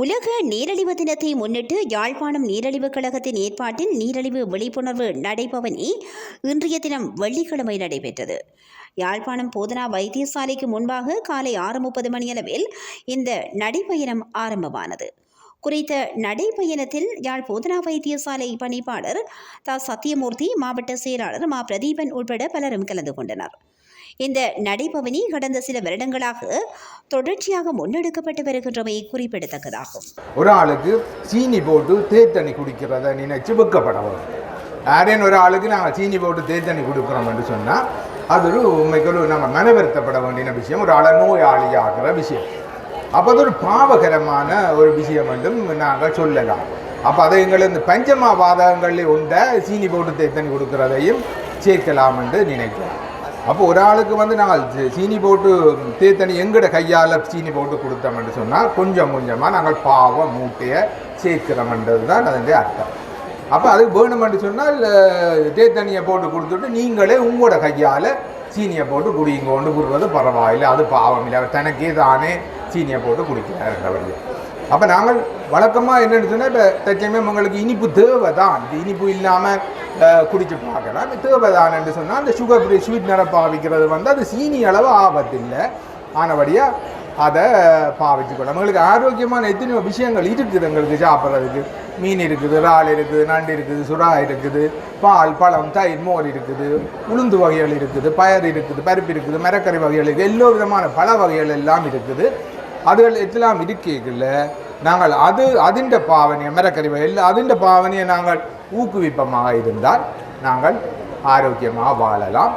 உலக நீரழிவு தினத்தை முன்னிட்டு யாழ்ப்பாணம் நீரழிவு கழகத்தின் ஏற்பாட்டில் நீரழிவு விழிப்புணர்வு நடைபவனி இன்றைய தினம் வெள்ளிக்கிழமை நடைபெற்றது. யாழ்ப்பாணம் போதனா வைத்தியசாலைக்கு முன்பாக காலை ஆறு முப்பது மணியளவில் இந்த நடைபயணம் ஆரம்பமானது. குறித்த நடைபயணத்தில் யாழ் போதனா வைத்தியசாலை பணிப்பாளர் த. சத்தியமூர்த்தி மாவட்ட செயலாளர் மா. பிரதீபன் உட்பட பலரும் கலந்து கொண்டனர். இந்த நடைபவனி கடந்த சில வருடங்களாக தொடர்ச்சியாக முன்னெடுக்கப்பட்டு வருகின்றமை குறிப்பிடத்தக்கதாகும். ஒரு ஆளுக்கு சீனி போட்டு தேத்தண்ணி குடிக்கிறத நினைச்சு வெக்கப்படவும். யாரேன் ஒரு ஆளுக்கு நாங்கள் சீனி போட்டு தேத்தண்ணி கொடுக்குறோம் என்று சொன்னால் அது ஒரு உண்மைக்கு நம்ம மனவருத்தப்பட வேண்டிய விஷயம். ஒரு ஆளை நோயாளியாகிற விஷயம். அப்போ அது ஒரு பாவகரமான ஒரு விஷயம் என்றும் நாங்கள் சொல்லலாம். அப்போ அதை எங்களது இந்த பஞ்சமா வாதகங்களில் உண்ட சீனி போட்டு தேத்தன் கொடுக்குறதையும் சேர்க்கலாம் என்று நினைக்கிறோம். அப்போ ஒரு ஆளுக்கு வந்து நாங்கள் சீனி போட்டு தேத்தனி எங்கட கையால் சீனி போட்டு கொடுத்தோம்னு சொன்னால் கொஞ்சம் கொஞ்சமாக நாங்கள் பாவம் மூட்டையை சேர்க்கிறோம்ன்றது தான் அதனுடைய அர்த்தம். அப்போ அதுக்கு வேணுமென்று சொன்னால் தே தேத்தண்ணியை போட்டு கொடுத்துட்டு நீங்களே உங்களோட கையால் சீனியை போட்டு குடிங்கோண்டு குடுறது பரவாயில்லை. அது பாவம் இல்லை. அவர் தனக்கே தானே சீனியை போட்டு குடிக்கிறார் அப்போ நாங்கள் வழக்கமாக என்னென்னு சொன்னால் இப்போ தற்சமயம் உங்களுக்கு இனிப்பு தேவை தான் இனிப்பு இல்லாமல் குடிச்சு பார்க்கலாம். தேவை தான் என்று சொன்னால் அந்த சுகர் ஃப்ரீ ஸ்வீட்னரை பாவிக்கிறது வந்து அது சீனி அளவு ஆபத்தில்லை ஆனபடியாக அதை பாவிச்சுக்கணும் நம்மளுக்கு ஆரோக்கியமான எத்தனையோ விஷயங்கள் இருக்குது எங்களுக்கு. சாப்பிட்றதுக்கு மீன் இருக்குது இறால் இருக்குது நண்டு இருக்குது சுறா இருக்குது பால் பழம் தயிர் மோர் இருக்குது உளுந்து வகைகள் இருக்குது பயறு இருக்குது பருப்பு இருக்குது மரக்கறி வகைகள் இருக்குது எல்லோ விதமான பழ வகைகள் எல்லாம் இருக்குது. அதுகள் எல்லாம் இருக்கீங்கல்ல நாங்கள் அது அதிண்ட பாவனையை மரக்கறி வகையில் அதிண்ட பாவனையை நாங்கள் ஊக்குவிப்பமாக இருந்தால் நாங்கள் ஆரோக்கியமாக வாழலாம்.